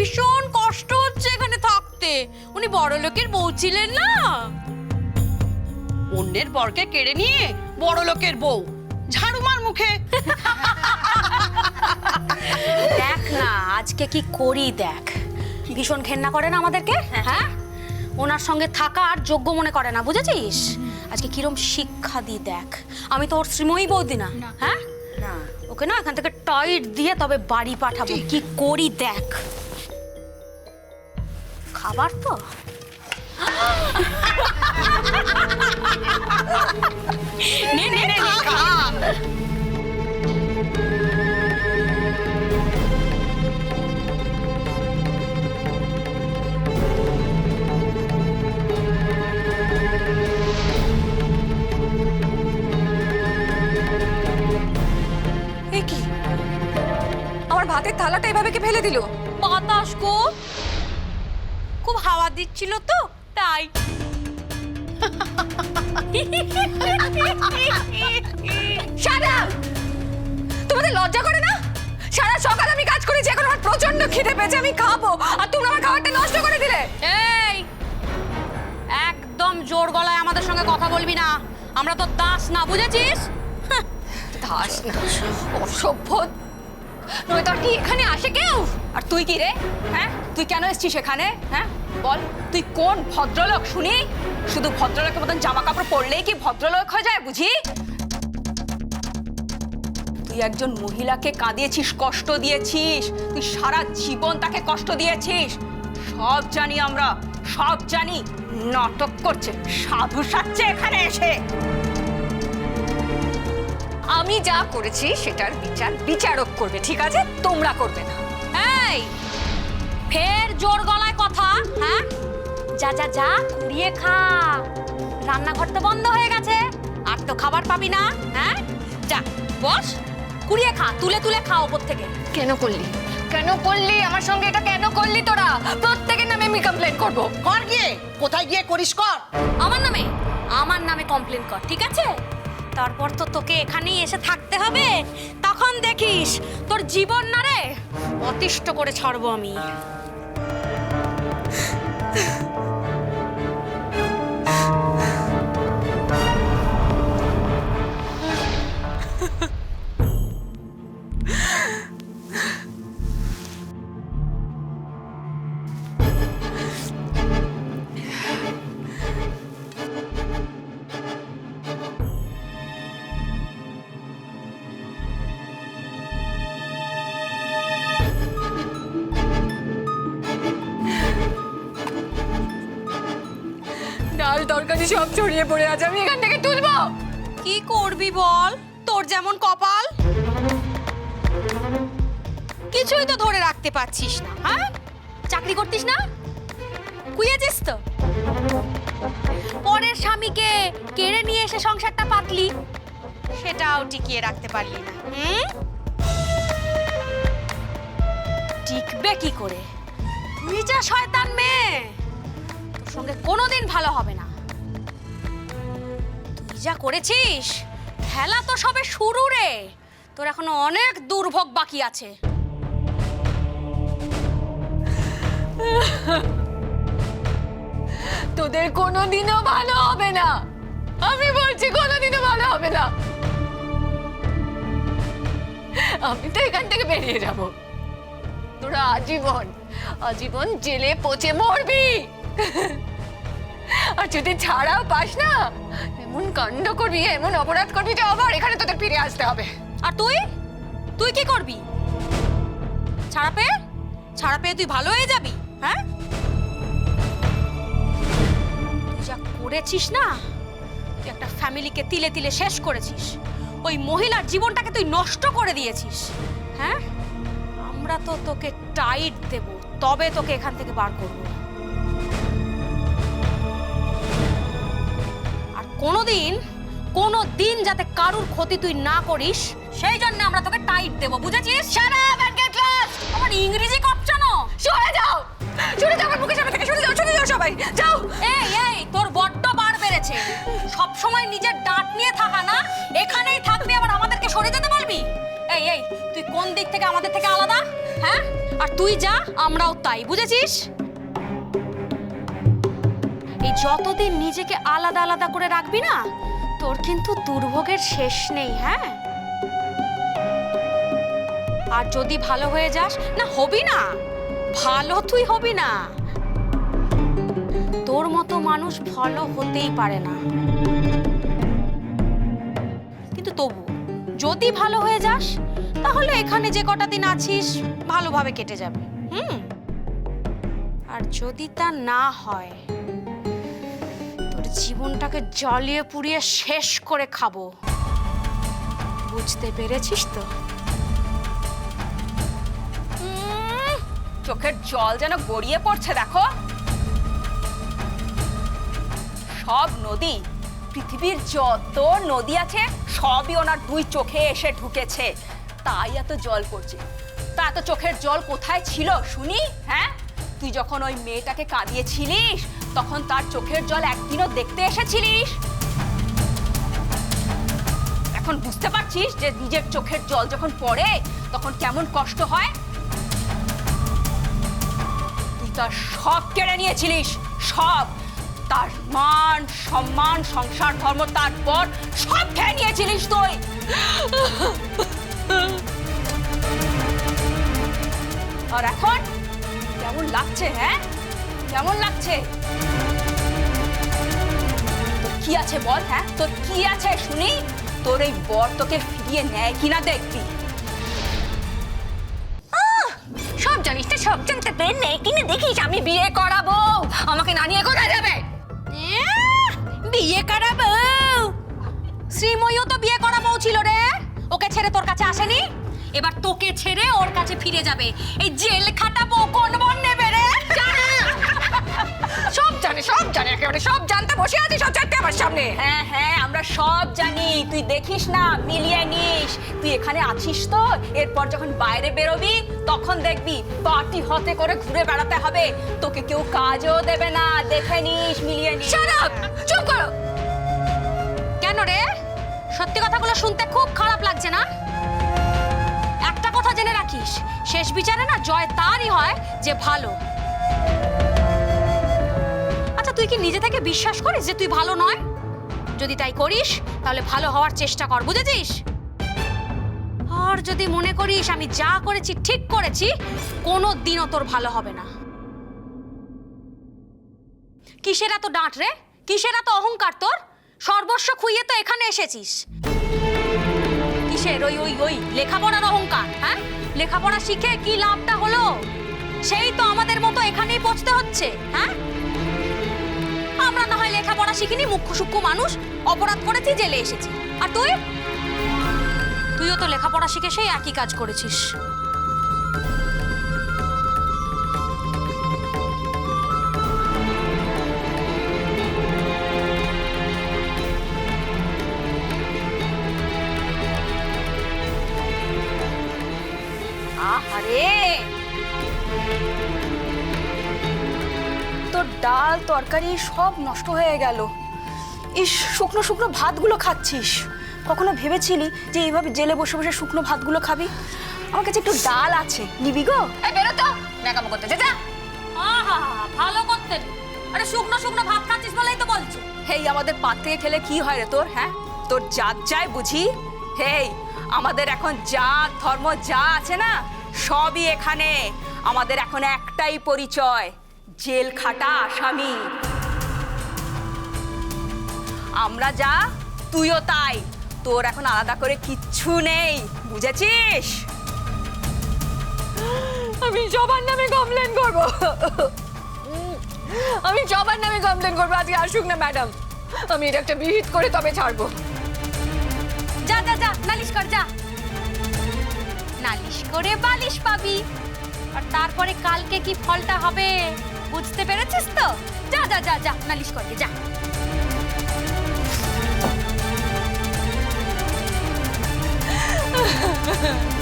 ভীষণ কষ্ট হচ্ছে এখানে থাকতে। উনি বড় লোকের বউ ছিলেন না? অন্যের বরকে কেড়ে নিয়ে বড় লোকের বউ। ঝাড়ুমার মুখে। দেখ না আজকে কি করি দেখ। ভীষণ ঘেন্না করে না আমাদেরকে? হ্যাঁ? ওনার সঙ্গে থাকা আর যোগ্য মনে করে না বুঝেছিস? আজকে কিরম শিক্ষা দি দেখ। আমি তো ওর শ্রীময়ী বৌদি না হ্যাঁ? ওকে না এখান থেকে টাইট দিয়ে তবে বাড়ি পাঠাবো। কি করি দেখ। খাবার তো? নে নে নে নে, খা। কি? আমার ভাতের থালাটা এভাবে কে ফেলে দিল? বাতাস গো। খুব হাওয়া দিচ্ছিল তো তাই। সারা তোমাদের লজ্জা করে না? সারা সকাল আমি কাজ করেছি এখন আমার প্রচণ্ড খিদে পেয়েছে আমি খাব। আর তোমরা আমার খাবারটা নষ্ট করে দিলে। এই একদম জোর গলায় আমাদের সঙ্গে কথা বলবি না। আমরা তো দাস না বুঝেছিস? দাস না অসভ্য নয় তোর কি এখানে আসে কেউ? আর তুই কি রে? হ্যাঁ? তুই কেন এসেছিস এখানে? হ্যাঁ? বল, তুই কোন ভদ্রলোক শুনি? শুধু ভদ্রলোকের মতন জামা কাপড় পরলেই কি ভদ্রলোক হয়ে যায়, বুঝি? তুই একজন মহিলাকে কাঁদিয়েছিস, কষ্ট দিয়েছিস। তুই সারা জীবন তাকে কষ্ট দিয়েছিস। সব জানি আমরা, সব জানি, নাটক করছে, সাধু সাচ্ছে এখানে এসে। আমি যা করেছি সেটার বিচার বিচারক করবে ঠিক আছে? তোমরা করবে না। এই ফের জোর গলায় কথা হ্যাঁ? যা যা যা কুড়িয়ে খা। রান্নাঘর তো বন্ধ হয়ে গেছে আর তো খাবার পাবি না হ্যাঁ? যা বস কুড়িয়ে খা তুলে তুলে খা ওপর থেকে। কেন করলি? কেন করলি? আমার সঙ্গে এটা কেন করলি তোরা? প্রত্যেকের নামে আমি কমপ্লেন করব। কর গিয়ে কোথায় গিয়ে করিস কর। আমার নামে? আমার নামে কমপ্লেন কর ঠিক আছে? তারপর তো তোকে এখানেই এসে থাকতে হবে। তখন দেখিস, তোর জীবন না রে, অতিষ্ঠ করে ছাড়বো আমি। ডাল তরকারি সব ছড়িয়ে পড়ে আছে, আমি এখান থেকে তুলবো। কি করবি বল? তোর যেমন কপাল। কিছুই তো ধরে রাখতে পারছিস না হ্যাঁ? চাকরি করতিস না? কুইয়েছিস তো? পরের স্বামীকে কেড়ে নিয়ে এসে সংসারটা পাতলি। সেটাও টিকিয়ে রাখতে পারলি না হুম টিকবে কি করে? যা শয়তান মেয়ে! সঙ্গে কোনোদিন ভালো হবে না। তুই যা করেছিস, খেলা তো সবে শুরু রে। তোর এখনও অনেক দুর্ভোগ বাকি আছে। তোদের কোনোদিনও ভালো হবে না। আমি বলছি কোনোদিনও ভালো হবে না। আমি তো এখান থেকে বেরিয়ে যাব। তোরা আজীবন আজীবন জেলে পচে মরবি। আর যদি ছাড়াও পাস না, এমন কাণ্ড করবি, এমন অপরাধ করবি যে আবার এখানে তোদের ফিরে আসতে হবে। আর তুই? তুই কি করবি? ছাড়া পেয়ে? ছাড়া পেয়ে তুই ভালো হয়ে যাবি হ্যাঁ? তুই যা করেছিস না, তুই একটা ফ্যামিলিকে তিলে তিলে শেষ করেছিস। ওই মহিলার জীবনটাকে তুই নষ্ট করে দিয়েছিস হ্যাঁ? আমরা তো তোকে টাইট দেব, তবে তোকে এখান থেকে বার করব। কোনোদিন কোনো দিন যাতে কারুর ক্ষতি তুই না করিস, সেই জন্য আমরা তোকে টাইট দেব, বুঝেছিস? সারা ব্যাংকের ক্লাস আমার ইংরেজি কপচানো! সরে যাও! সরে যাও আমার মুখের সামনে থেকে, সরে যাও সরে যাও সবাই! যাও! এই এই, তোর বড্ড বার বেড়েছে। সব সময় নিজের ডাঁট নিয়ে থাকা না, এখানেই থাকবি, আবার আমাদেরকে সরে যেতে বলবি? এই এই, তুই কোন দিক থেকে আমাদের থেকে আলাদা? হ্যাঁ? আর তুই যা, আমরাও তাই, বুঝেছিস? এই যতদিন নিজেকে আলাদা আলাদা করে রাখবি না, তোর কিন্তু দুর্ভোগের শেষ নেই হ্যাঁ? আর যদি ভালো হয়ে যাস, না, হবি না, ভালো তুই হবি না। তোর মতো মানুষ ভালো হতেই পারে না। কিন্তু তবু, যদি ভালো হয়ে যাস, তাহলে এখানে যে কটা দিন আছিস, ভালোভাবে কেটে যাবে, হুম? আর যদি তা না হয় জীবনটাকে জ্বালিয়ে পুড়িয়ে শেষ করে খাব। বুঝতে পেরেছিস তো? চোখের জল যেন গড়িয়ে পড়ছে, দেখো। সব নদী, পৃথিবীর যত নদী আছে, সবই ওনার দুই চোখে এসে ঢুকেছে। তাই এত জল পড়ছে। তা এত চোখের জল কোথায় ছিল, শুনি হ্যাঁ? তুই যখন ওই মেয়েটাকে কাঁদিয়েছিলিস তখন তার চোখের জল একদিনও দেখতে এসেছিলিস? এখন বুঝতে পারছিস যে নিজের চোখের জল যখন পড়ে, তখন কেমন কষ্ট হয়? তুই তার সব কেড়ে নিয়েছিলিস, সব। তার মান, সম্মান, সংসার, ধর্ম, তারপর সব খেয়ে নিয়েছিলিস তুই। আর এখন কেমন লাগছে হ্যাঁ? কেমন লাগছে? কি আছে বল হ্যাঁ? তোর কি আছে শুনি? তোর এই বর তোকে ফিরিয়ে নেয় কিনা দেখবি। সব জানিস তো সব জানতে পেরে নেই কিনে দেখিস আমি বিয়ে করাবো। আমাকে না নিয়ে কোথায় যাবে? বিয়ে করা বউ শ্রীময়ীও তো বিয়ে করা বউ ছিল রে। ওকে ছেড়ে তোর কাছে আসেনি? এবার তোকে ছেড়ে ওর কাছে ফিরে যাবে। এই জেল খাটাবো কোন বন নেবে জানে সব জানে একেবারে সব জানতে বসে আছিস সব জানতে আমার সামনে। হ্যাঁ হ্যাঁ আমরা সব জানি। তুই দেখিস না মিলিয়ে নিস। তুই এখানে আছিস তো? এরপর যখন বাইরে বেরোবি তখন দেখবি পার্টি হতে করে ঘুরে বেড়াতে হবে। তোকে কেউ কাজও দেবে না দেখে নিস মিলিয়ে নিস। চুপ করো! কেন রে? সত্যি কথাগুলো শুনতে খুব খারাপ লাগছে না? একটা কথা জেনে রাখিস শেষ বিচারে না জয় তারই হয় যে ভালো। আচ্ছা তুই কি নিজে থেকে বিশ্বাস করিস যে তুই ভালো নয়? যদি তাই করিস, তাহলে ভালো হওয়ার চেষ্টা কর, বুঝেছিস? আর যদি মনে করিস আমি যা করেছি, ঠিক করেছি কোনো দিনও তোর ভালো হবে না। কিসের এত ডাঁট রে? কিসের এত অহংকার তোর? সর্বস্ব খুইয়ে তো এখানে এসেছিস। কিসের ওই ওই ওই, লেখাপড়ার অহংকার হ্যাঁ? লেখাপড়া শিখে কি লাভটা হলো? সেই তো আমাদের মতো এখানেই পৌঁছতে হচ্ছে হ্যাঁ? আমরা না হয় লেখাপড়া শিখিনি, মুখ্য সূক্ষ্ম মানুষ অপরাধ করেছি, জেলে এসেছি। আর তুই? তুইও তো লেখাপড়া শিখে সেই একই কাজ করেছিস। ডাল তরকারি সব নষ্ট হয়ে গেল। ইস শুকনো শুকনো ভাতগুলো খাচ্ছিস। কখনো ভেবেছিলি যে এইভাবে জেলে বসে বসে শুকনো ভাতগুলো খাবি? আমার কাছে একটু ডাল আছে। নিবি গো? এই বেরো তো। ন্যাকামো করতে যা যা। ভালো করতেন আরে শুকনো শুকনো ভাত খাচ্ছিস বলেই তো বলছো। হেই আমাদের পাত থেকে খেলে কি হয় রে তোর হ্যাঁ? তোর জাত যায় বুঝি? হেই আমাদের এখন জাত ধর্ম যা আছে না সবই এখানে। আমাদের এখন একটাই পরিচয়। জেল খাটা আসামি। আমরা যা তুইও তাই। তোর এখন আলাদা করে কিচ্ছু নেই বুঝেছিস? আমি সবার নামে কমপ্লেন করব। আমি সবার নামে কমপ্লেন করব আজকে আসুক না ম্যাডাম আমি এটা একটা বিহিত করে তবে ছাড়বো। যা যা যা নালিশ কর যা। নালিশ করে বালিশ পাবি। আর তারপরে কালকে কি ফলটা হবে? বুঝতে পেরেছিস তো যা যা যা যা নালিশ করকে যা Ha ha ha.